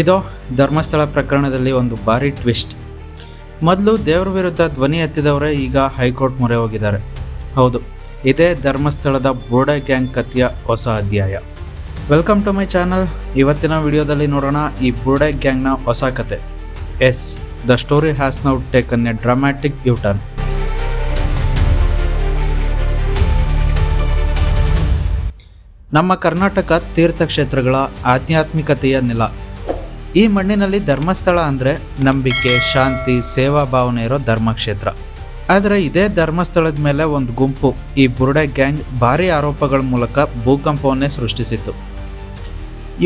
ಇದು ಧರ್ಮಸ್ಥಳ ಪ್ರಕರಣದಲ್ಲಿ ಒಂದು ಭಾರಿ ಟ್ವಿಸ್ಟ್. ಮೊದಲು ದೇವರ ವಿರುದ್ಧ ಧ್ವನಿ ಎತ್ತಿದವರೇ ಈಗ ಹೈಕೋರ್ಟ್ ಮೊರೆ ಹೋಗಿದ್ದಾರೆ. ಹೌದು, ಇದೇ ಧರ್ಮಸ್ಥಳದ ಬೋರ್ಡ ಗ್ಯಾಂಗ್ ಕಥೆಯ ಹೊಸ ಅಧ್ಯಾಯ. Welcome to my channel. ಇವತ್ತಿನ ವಿಡಿಯೋದಲ್ಲಿ ನೋಡೋಣ ಈ ಬೋರ್ಡ ಗ್ಯಾಂಗ್ನ ಹೊಸ ಕತೆ. Yes, the story has now taken a dramatic U turn. ನಮ್ಮ ಕರ್ನಾಟಕ ತೀರ್ಥಕ್ಷೇತ್ರಗಳ ಆಧ್ಯಾತ್ಮಿಕತೆಯ ನೆಲ. ಈ ಮಣ್ಣಿನಲ್ಲಿ ಧರ್ಮಸ್ಥಳ ಅಂದರೆ ನಂಬಿಕೆ, ಶಾಂತಿ, ಸೇವಾ ಭಾವನೆ ಇರೋ ಧರ್ಮಕ್ಷೇತ್ರ. ಆದರೆ ಇದೇ ಧರ್ಮಸ್ಥಳದ ಮೇಲೆ ಒಂದು ಗುಂಪು ಈ ಬುರುಡೆ ಗ್ಯಾಂಗ್ ಭಾರಿ ಆರೋಪಗಳ ಮೂಲಕ ಭೂಕಂಪವನ್ನೇ ಸೃಷ್ಟಿಸಿತು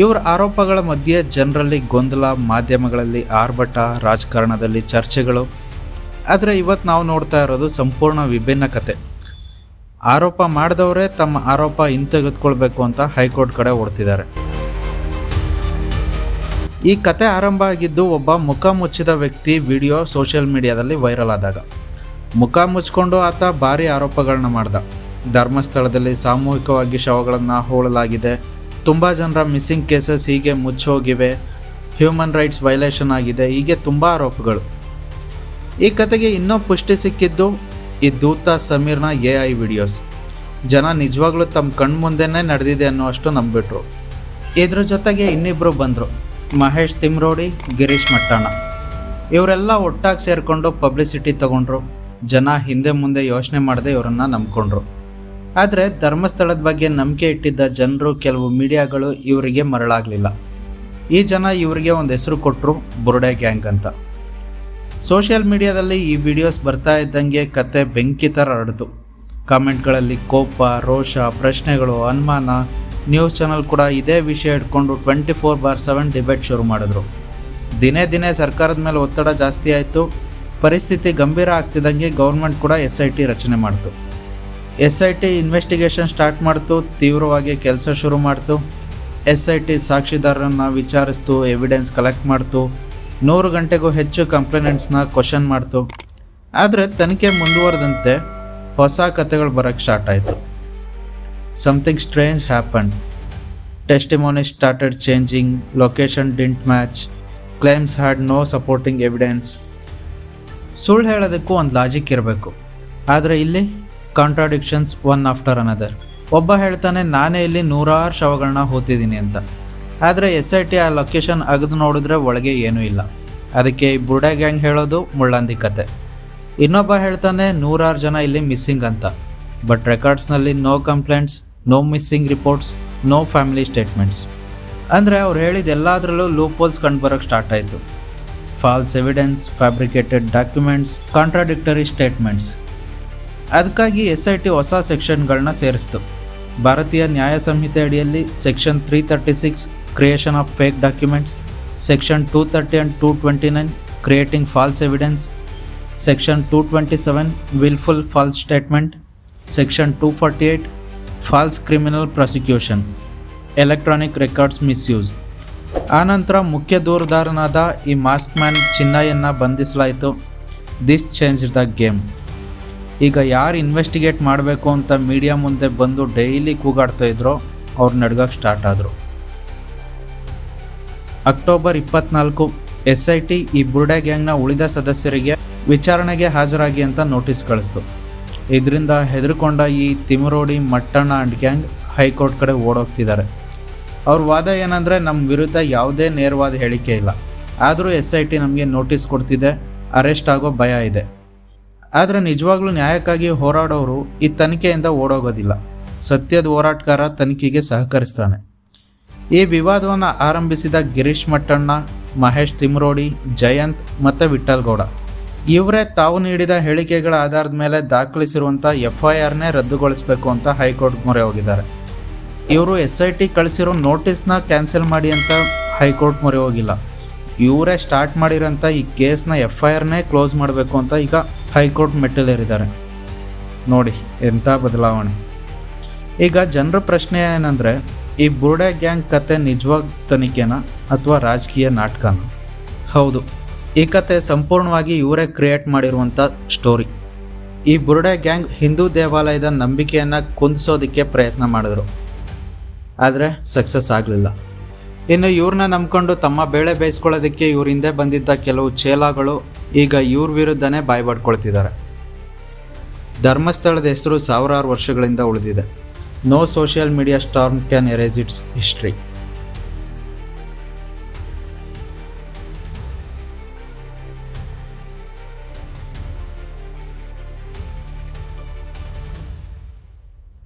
ಇವರ ಆರೋಪಗಳ ಮಧ್ಯೆ ಜನರಲ್ಲಿ ಗೊಂದಲ, ಮಾಧ್ಯಮಗಳಲ್ಲಿ ಆರ್ಭಟ, ರಾಜಕಾರಣದಲ್ಲಿ ಚರ್ಚೆಗಳು. ಆದರೆ ಇವತ್ತು ನಾವು ನೋಡ್ತಾ ಇರೋದು ಸಂಪೂರ್ಣ ವಿಭಿನ್ನ ಕತೆ. ಆರೋಪ ಮಾಡಿದವರೇ ತಮ್ಮ ಆರೋಪ ಹಿಂತೆಗೆದುಕೊಳ್ಬೇಕು ಅಂತ ಹೈಕೋರ್ಟ್ ಕಡೆ ಓಡ್ತಿದ್ದಾರೆ ಈ ಕತೆ ಆರಂಭ ಆಗಿದ್ದು ಒಬ್ಬ ಮುಖ ಮುಚ್ಚಿದ ವ್ಯಕ್ತಿ ವಿಡಿಯೋ ಸೋಷಿಯಲ್ ಮೀಡಿಯಾದಲ್ಲಿ ವೈರಲ್ ಆದಾಗ. ಮುಖ ಮುಚ್ಕೊಂಡು ಆತ ಭಾರಿ ಆರೋಪಗಳನ್ನ ಮಾಡ್ದ. ಧರ್ಮಸ್ಥಳದಲ್ಲಿ ಸಾಮೂಹಿಕವಾಗಿ ಶವಗಳನ್ನು ಹೋಳಲಾಗಿದೆ. ತುಂಬ ಜನರ ಮಿಸ್ಸಿಂಗ್ ಕೇಸಸ್ ಹೀಗೆ ಮುಚ್ಚೋಗಿವೆ ಹ್ಯೂಮನ್ ರೈಟ್ಸ್ ವೈಲೇಷನ್ ಆಗಿದೆ. ಹೀಗೆ ತುಂಬ ಆರೋಪಗಳು. ಈ ಕತೆಗೆ ಇನ್ನೂ ಪುಷ್ಟಿ ಸಿಕ್ಕಿದ್ದು ಈ ದೂತ ಸಮೀರ್ನ ಎ ಐ ವಿಡಿಯೋಸ್. ಜನ ನಿಜವಾಗ್ಲೂ ತಮ್ಮ ಕಣ್ಮುಂದೆನೇ ನಡೆದಿದೆ ಅನ್ನುವಷ್ಟು ನಂಬಿಟ್ರು. ಇದ್ರ ಜೊತೆಗೆ ಇನ್ನಿಬ್ಬರು ಬಂದರು. ಮಹೇಶ್ ತಿಮ್ರೋಡಿ, ಗಿರೀಶ್ ಮಟ್ಟಣ್ಣ. ಇವರೆಲ್ಲ ಒಟ್ಟಾಗಿ ಸೇರಿಕೊಂಡು ಪಬ್ಲಿಸಿಟಿ ತಗೊಂಡ್ರು. ಜನ ಹಿಂದೆ ಮುಂದೆ ಯೋಚನೆ ಮಾಡದೆ ಇವರನ್ನ ನಂಬ್ಕೊಂಡ್ರು. ಆದರೆ ಧರ್ಮಸ್ಥಳದ ಬಗ್ಗೆ ನಂಬಿಕೆ ಇಟ್ಟಿದ್ದ ಜನರು ಕೆಲವು ಮೀಡಿಯಾಗಳು ಇವರಿಗೆ ಮರಳಾಗಲಿಲ್ಲ. ಈ ಜನ ಇವರಿಗೆ ಒಂದು ಹೆಸರು ಕೊಟ್ಟರು ಬುರುಡೆ ಗ್ಯಾಂಗ್ ಅಂತ. ಸೋಷಿಯಲ್ ಮೀಡಿಯಾದಲ್ಲಿ ಈ ವಿಡಿಯೋಸ್ ಬರ್ತಾ ಇದ್ದಂಗೆ ಕತೆ ಬೆಂಕಿ ಥರ ಹರಡಿತು ಕಾಮೆಂಟ್ಗಳಲ್ಲಿ ಕೋಪ, ರೋಷ, ಪ್ರಶ್ನೆಗಳು, ಅನುಮಾನ ನ್ಯೂಸ್ ಚಾನಲ್ ಕೂಡ ಇದೇ ವಿಷಯ ಇಟ್ಕೊಂಡು twenty four by seven debate ಶುರು ಮಾಡಿದ್ರು. ದಿನೇ ದಿನೇ ಸರ್ಕಾರದ ಮೇಲೆ ಒತ್ತಡ ಜಾಸ್ತಿ ಆಯಿತು. ಪರಿಸ್ಥಿತಿ ಗಂಭೀರ ಆಗ್ತಿದ್ದಂಗೆ ಗೌರ್ಮೆಂಟ್ ಕೂಡ ಎಸ್ ಐ ಟಿ ರಚನೆ ಮಾಡ್ತು. S I T investigation start ಮಾಡ್ತು, ತೀವ್ರವಾಗಿ ಕೆಲಸ ಶುರು ಮಾಡ್ತು. ಎಸ್ ಐ ಟಿ ಸಾಕ್ಷಿದಾರರನ್ನು ವಿಚಾರಿಸ್ತು ಎವಿಡೆನ್ಸ್ ಕಲೆಕ್ಟ್ ಮಾಡ್ತು. ನೂರು ಗಂಟೆಗೂ ಹೆಚ್ಚು ಕಂಪ್ಲೇನೆಂಟ್ಸ್ನ ಕ್ವಶನ್ ಮಾಡ್ತು. ಆದರೆ ತನಿಖೆ ಮುಂದುವರೆದಂತೆ ಹೊಸ ಕಥೆಗಳು ಬರೋಕ್ಕೆ ಸ್ಟಾರ್ಟ್ ಆಯಿತು. Something strange happened. Testimony started changing, location didn't match, claims had no supporting evidence ಸುಳ್ಳು ಹೇಳೋದಕ್ಕೂ ಒಂದು ಲಾಜಿಕ್ ಇರಬೇಕು. ಆದರೆ ಇಲ್ಲಿ ಕಾಂಟ್ರಾಡಿಕ್ಷನ್ಸ್ ಒನ್ ಆಫ್ಟರ್ ಅನದರ್ ಒಬ್ಬ ಹೇಳ್ತಾನೆ ನಾನೇ ಇಲ್ಲಿ ನೂರಾರು ಶವಗಳನ್ನ ಹೋತಿದ್ದೀನಿ ಅಂತ. ಆದರೆ ಎಸ್ ಐ ಟಿ ಆ ಲೊಕೇಶನ್ ಅಗದು ನೋಡಿದ್ರೆ ಒಳಗೆ ಏನೂ ಇಲ್ಲ. ಅದಕ್ಕೆ ಈ ಬುರ್ಡೆ ಗ್ಯಾಂಗ್ ಹೇಳೋದು ಮುಳ್ಳಂದಿ ಕತೆ. ಇನ್ನೊಬ್ಬ ಹೇಳ್ತಾನೆ ನೂರಾರು ಜನ ಇಲ್ಲಿ ಮಿಸ್ಸಿಂಗ್ ಅಂತ. But ರೆಕಾರ್ಡ್ಸ್ನಲ್ಲಿ no complaints no missing reports no family statements ಅಂದರೆ ಅವ್ರು ಹೇಳಿದ ಎಲ್ಲದರಲ್ಲೂ ಕಂಡು ಕಂಡುಬರೋಕ್ಕೆ ಸ್ಟಾರ್ಟ್ ಆಯಿತು. False evidence fabricated documents contradictory statements ಅದಕ್ಕಾಗಿ ಎಸ್ ಐ ಟಿ ಹೊಸ ಸೆಕ್ಷನ್ಗಳನ್ನ ಸೇರಿಸ್ತು. ಭಾರತೀಯ ನ್ಯಾಯ ಸಂಹಿತೆ ಅಡಿಯಲ್ಲಿ section three thirty six creation of fake documents section two thirty and two twenty nine creating false evidence section two twenty seven wilful false statement section two forty eight false criminal prosecution, electronic records misuse. ಆನಂತರ ಮುಖ್ಯ ದೂರದಾರನಾದ ಈ mask man ಚಿನ್ನಯನ್ನು ಬಂಧಿಸಲಾಯಿತು. This change the game ಈಗ ಯಾರು investigate ಮಾಡಬೇಕು ಅಂತ ಮೀಡಿಯಾ ಮುಂದೆ ಬಂದು ಡೈಲಿ ಕೂಗಾಡ್ತಾ ಇದ್ರು, ಅವ್ರು ನಡ್ಗಕ್ಕೆ ಸ್ಟಾರ್ಟ್ ಆದರು. ಅಕ್ಟೋಬರ್ ಇಪ್ಪತ್ನಾಲ್ಕು ಎಸ್ ಐ ಟಿ ಈ ಬುರ್ಡೆ ಗ್ಯಾಂಗ್ನ ಉಳಿದ ಸದಸ್ಯರಿಗೆ ವಿಚಾರಣೆಗೆ ಹಾಜರಾಗಿ ಅಂತ ನೋಟಿಸ್ ಕಳಿಸ್ತು. ಇದರಿಂದ ಹೆದರ್ಕೊಂಡ ಈ Timarodi Mattanna and gang high court ಕಡೆ ಓಡೋಗ್ತಿದ್ದಾರೆ. ಅವ್ರ ವಾದ ಏನಂದರೆ ನಮ್ಮ ವಿರುದ್ಧ ಯಾವುದೇ ನೇರವಾದ ಹೇಳಿಕೆ ಇಲ್ಲ. ಆದರೂ ಎಸ್ ಐ ಟಿ ನಮಗೆ ನೋಟಿಸ್ ಕೊಡ್ತಿದೆ, ಅರೆಸ್ಟ್ ಆಗೋ ಭಯ ಇದೆ. ಆದರೆ ನಿಜವಾಗ್ಲೂ ನ್ಯಾಯಕ್ಕಾಗಿ ಹೋರಾಡೋರು ಈ ತನಿಖೆಯಿಂದ ಓಡೋಗೋದಿಲ್ಲ. ಸತ್ಯದ ಹೋರಾಟಗಾರ ತನಿಖೆಗೆ ಸಹಕರಿಸ್ತಾನೆ. ಈ ವಿವಾದವನ್ನು ಆರಂಭಿಸಿದ ಗಿರೀಶ್ ಮಟ್ಟಣ್ಣ, ಮಹೇಶ್ ತಿಮ್ರೋಡಿ, ಜಯಂತ್ ಮತ್ತು ವಿಠಲ್ ಗೌಡ ಇವರೇ ತಾವು ನೀಡಿದ ಹೇಳಿಕೆಗಳ ಆಧಾರದ ಮೇಲೆ ದಾಖಲಿಸಿರುವಂಥ ಎಫ್ ಐ ಆರ್ನೇ ರದ್ದುಗೊಳಿಸಬೇಕು ಅಂತ ಹೈಕೋರ್ಟ್ ಮೊರೆ ಹೋಗಿದ್ದಾರೆ. ಇವರು ಎಸ್ ಐ ಟಿ ಕಳಿಸಿರೋ ನೋಟಿಸ್ನ ಕ್ಯಾನ್ಸಲ್ ಮಾಡಿ ಅಂತ ಹೈಕೋರ್ಟ್ ಮೊರೆ ಹೋಗಿಲ್ಲ. ಇವರೇ ಸ್ಟಾರ್ಟ್ ಮಾಡಿರೋಂಥ ಈ ಕೇಸ್ನ ಎಫ್ ಐ ಆರ್ನೇ ಕ್ಲೋಸ್ ಮಾಡಬೇಕು ಅಂತ ಈಗ ಹೈಕೋರ್ಟ್ ಮೆಟ್ಟಿಲೇರಿದ್ದಾರೆ. ನೋಡಿ, ಎಂಥ ಬದಲಾವಣೆ. ಈಗ ಜನರ ಪ್ರಶ್ನೆ ಏನಂದರೆ, ಈ ಬುರ್ಡೆ ಗ್ಯಾಂಗ್ ಕತೆ ನಿಜವಾಗ್ ತನಿಖೆನ ಅಥವಾ ರಾಜಕೀಯ ನಾಟಕನ? ಹೌದು. ಈ ಕತೆ ಸಂಪೂರ್ಣವಾಗಿ ಇವರೇ ಕ್ರಿಯೇಟ್ ಮಾಡಿರುವಂಥ ಸ್ಟೋರಿ ಈ ಬುರ್ಡೆ ಗ್ಯಾಂಗ್ ಹಿಂದೂ ದೇವಾಲಯದ ನಂಬಿಕೆಯನ್ನು ಕುಂದಿಸೋದಕ್ಕೆ ಪ್ರಯತ್ನ ಮಾಡಿದರು. ಆದರೆ ಸಕ್ಸಸ್ ಆಗಲಿಲ್ಲ. ಇನ್ನು ಇವ್ರನ್ನ ನಂಬ್ಕೊಂಡು ತಮ್ಮ ಬೇಳೆ ಬೇಯಿಸ್ಕೊಳ್ಳೋದಕ್ಕೆ ಇವ್ರ ಹಿಂದೆ ಬಂದಿದ್ದ ಕೆಲವು ಚೇಲಾಗಳು ಈಗ ಇವ್ರ ವಿರುದ್ಧನೇ ಬಾಯ್ಬಾಡ್ಕೊಳ್ತಿದ್ದಾರೆ ಧರ್ಮಸ್ಥಳದ ಹೆಸರು ಸಾವಿರಾರು ವರ್ಷಗಳಿಂದ ಉಳಿದಿದೆ. No social media storm can erase its history